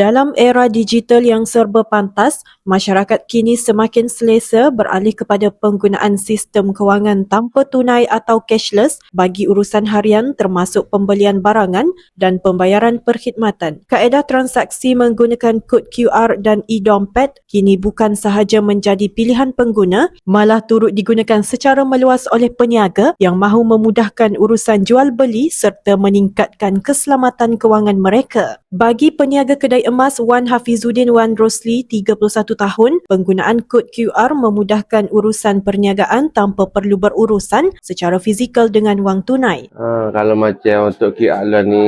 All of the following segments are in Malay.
Dalam era digital yang serba pantas, masyarakat kini semakin selesa beralih kepada penggunaan sistem kewangan tanpa tunai atau cashless bagi urusan harian termasuk pembelian barangan dan pembayaran perkhidmatan. Kaedah transaksi menggunakan kod QR dan e-dompet kini bukan sahaja menjadi pilihan pengguna, malah turut digunakan secara meluas oleh peniaga yang mahu memudahkan urusan jual beli serta meningkatkan keselamatan kewangan mereka. Bagi peniaga kedai emas Wan Hafizuddin Wan Rosli 31 tahun, penggunaan kod QR memudahkan urusan perniagaan tanpa perlu berurusan secara fizikal dengan wang tunai. Ha, kalau macam untuk QR lah ni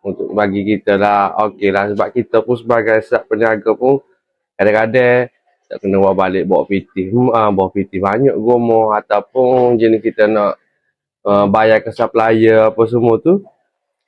untuk bagi kita lah okey lah sebab kita pun sebagai setiap peniaga pun kadang-kadang tak kena bawa balik bawa PT ha, bawa PT banyak gomo ataupun jenis kita nak uh, bayar ke supplier apa semua tu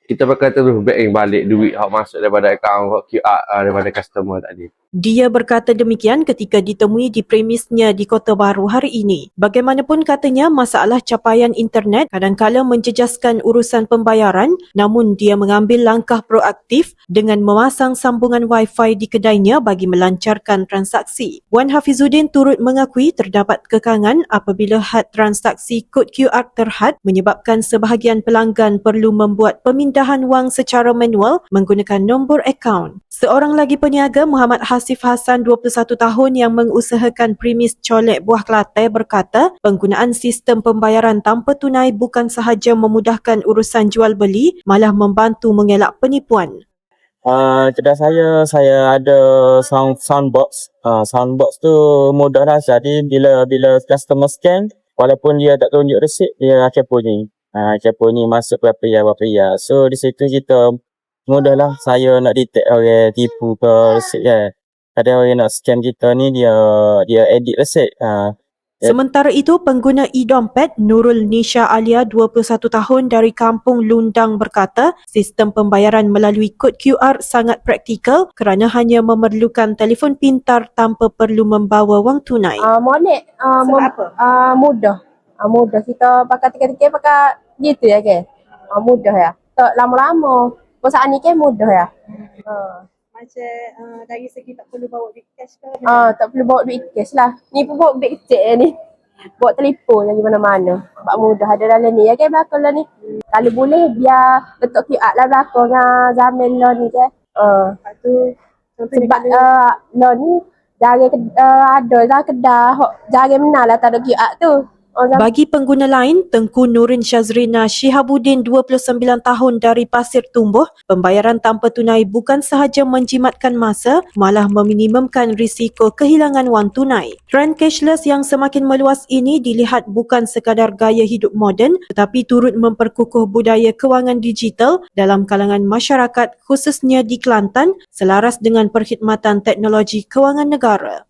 kita bakal terus bank balik duit hak masuk daripada akaun QR uh, daripada customer tadi. Dia berkata demikian ketika ditemui di premisnya di Kota Baru hari ini. Bagaimanapun katanya masalah capaian internet kadangkala menjejaskan urusan pembayaran namun dia mengambil langkah proaktif dengan memasang sambungan Wi-Fi di kedainya bagi melancarkan transaksi. Wan Hafizuddin turut mengakui terdapat kekangan apabila had transaksi kod QR terhad menyebabkan sebahagian pelanggan perlu membuat pemindahan wang secara manual menggunakan nombor akaun. Seorang lagi peniaga Muhammad Hasif Hassan 21 tahun yang mengusahakan premis colek buah kelate berkata penggunaan sistem pembayaran tanpa tunai bukan sahaja memudahkan urusan jual beli malah membantu mengelak penipuan. Uh, kedai saya, saya ada sound soundbox. Uh, soundbox tu mudah lah. Jadi bila bila customer scan, walaupun dia tak tunjuk resit, dia akan bunyi. Uh, akan bunyi masuk berapa ya, berapa ya. So di situ kita mudahlah saya nak detect orang tipu ke resit kan. Ada orang nak scan kita ni dia dia edit resit. Uh, Sementara itu, pengguna e-dompet Nurul Nisha Alia 21 tahun dari Kampung Lundang berkata sistem pembayaran melalui kod QR sangat praktikal kerana hanya memerlukan telefon pintar tanpa perlu membawa wang tunai. Uh, monek uh, mem- apa? Uh, mudah. Uh, mudah kita pakai tiket-tiket pakai gitu ya ke. Uh, mudah ya. Tak lama-lama. Perusahaan ni kan mudah ya. Uh. Macam uh, dari segi tak perlu bawa duit cash ke? Ah, tak perlu bawa duit cash lah. Ni pun bawa beg kecil je ni. Bawa telefon lagi mana-mana. Sebab mudah ada dalam ni. Ya kan belakang lah ni. Kalau boleh biar letak QR lah belakang dengan Zamil lah ni kan. Uh, Lepas tu, sebab uh, lah ni jarang uh, ada lah kedai. Jarang menang lah tak ada QR tu. Oh. Bagi pengguna lain, Tengku Nurin Syazrina Shihabuddin 29 tahun dari Pasir Tumbuh, pembayaran tanpa tunai bukan sahaja menjimatkan masa, malah meminimumkan risiko kehilangan wang tunai. Trend cashless yang semakin meluas ini dilihat bukan sekadar gaya hidup moden tetapi turut memperkukuh budaya kewangan digital dalam kalangan masyarakat khususnya di Kelantan selaras dengan perkhidmatan teknologi kewangan negara.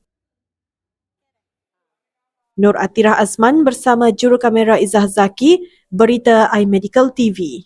Nur Atirah Azman bersama juru kamera Izzah Zaki, Berita iMedical TV.